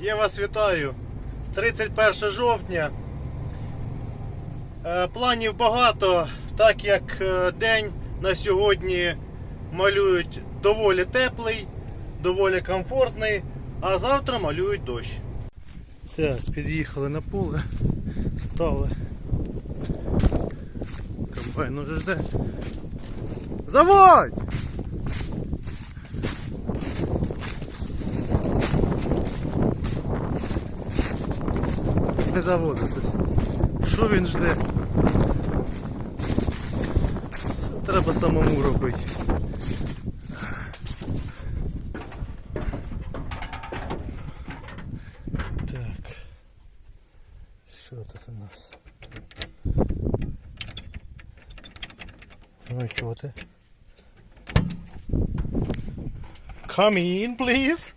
Я вас вітаю. 31 жовтня. Е, Планів багато, так як е, день на сьогодні малюють доволі теплий, доволі комфортний, а завтра малюють дощ. Так, під'їхали на поле, стали. Комбайн уже жде. Заводь! Не заводить. Що він жде? Це треба самому робити. Так. Що тут у нас? Ну і чого ти? Come in, please.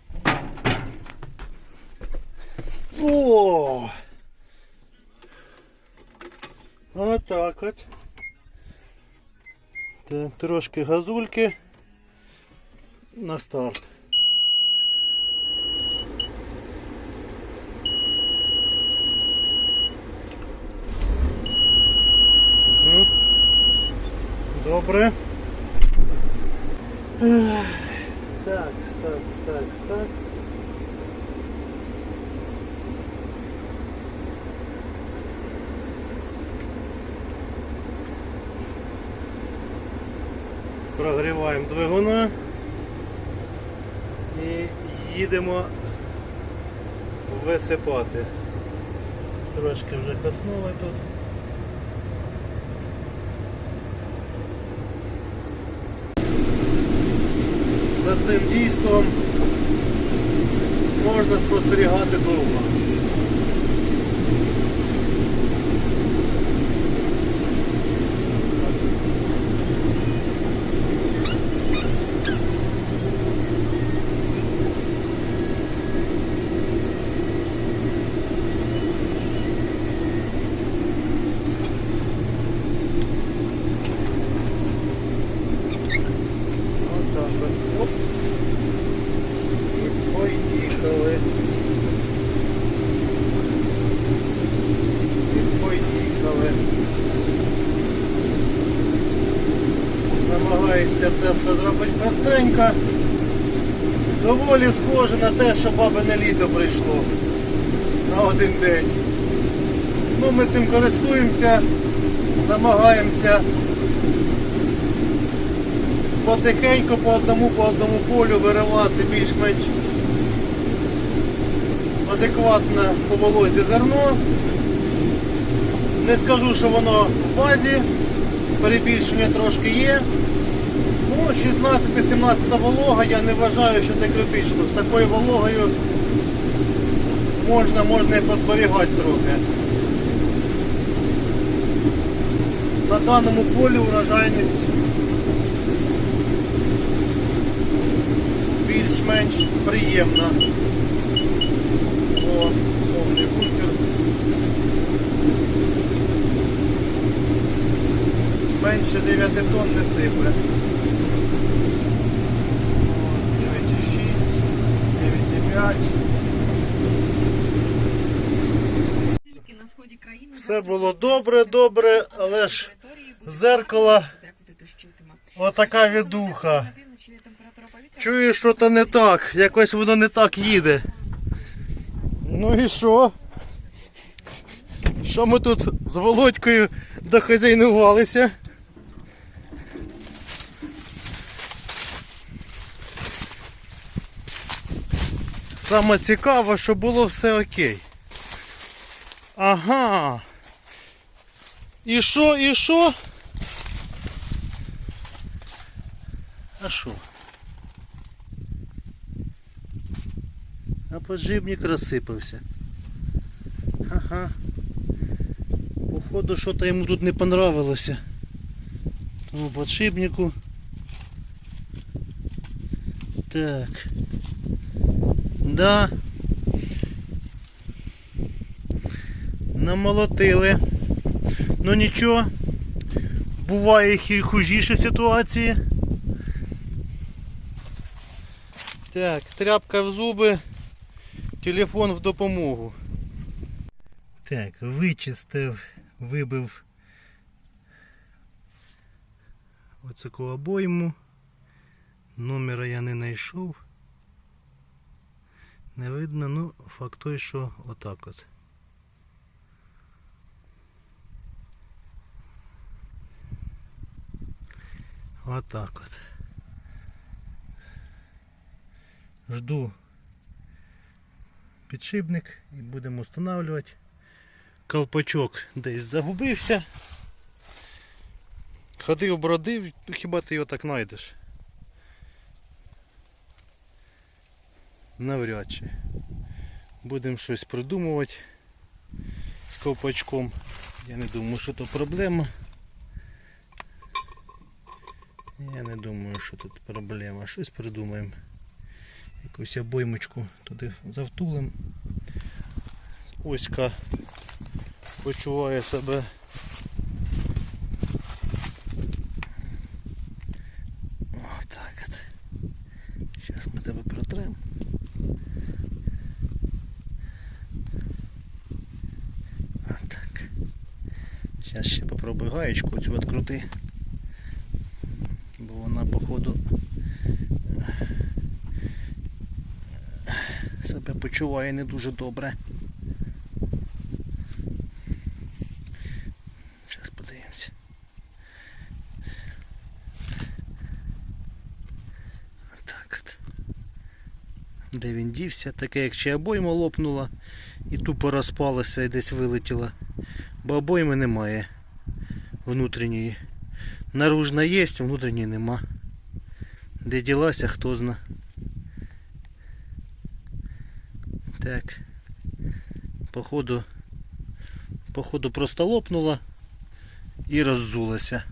О! Отак от. Так, трошки газульки на старт. Угу. Добре. Так, так, так, так. Прогріваємо двигуна і їдемо висипати. Трошки вже коснули тут. За цим дійством можна спостерігати довго. Отак от. Оп. І поїхали. І поїхали. Намагаюся це все зробити простенько. Доволі схоже на те, що бабине літо прийшло на один день. Ну, ми цим користуємося, намагаємося потихеньку по одному по одному полю виривати більш-менш адекватне по волозі зерно. Не скажу, що воно в базі, перебільшення трошки є. Ну, 16-17 волога, я не вважаю, що це критично. З такою вологою можна, можна і позберігати трохи. На даному полі урожайність більш-менш приємна. О, повний бункер. Менше 9 тонн не сипле. О, 9,6, 9,5. На сході країни Все було добре, добре, але ж зеркало отака відуха. Чую, що то не так. Якось воно не так їде. Ну і що? Що ми тут з Володькою дохазяйнувалися? Саме цікаво, що було все окей. Ага. І що, і що? А що? А поджибник розсипався. Ага. Походу, що-то йому тут не понравилося. Тому подшипнику. Так. Да. Намолотили. Ну нічого. Буває і хужіші ситуації. Так, тряпка в зуби. Телефон в допомогу. Так, вичистив, вибив оцяку обойму. Номера я не знайшов. Не видно, ну факт той, що отак от. Отак от. Жду підшипник і будемо встановлювати. Колпачок десь загубився. Ходив, бродив, хіба ти його так знайдеш? Навряд чи. Будемо щось придумувати з ковпачком. Я не думаю, що то проблема. Я не думаю, що тут проблема. Щось придумаємо. Якусь обоймочку туди завтулим. Оська почуває себе. Отак от. Ми тебе протремо. Так. Зараз ще попробую гаєчку цю відкрути. Бо вона походу себе почуває не дуже добре. Зараз подивимося. Так от. Де він дівся, таке як чи обойма лопнула і тупо розпалася і десь вилетіла. Бо обойми немає внутрішньої. Наружна є, внутрішньої нема. Де ділася, хто зна. Так. Походу, походу просто лопнула і роззулася.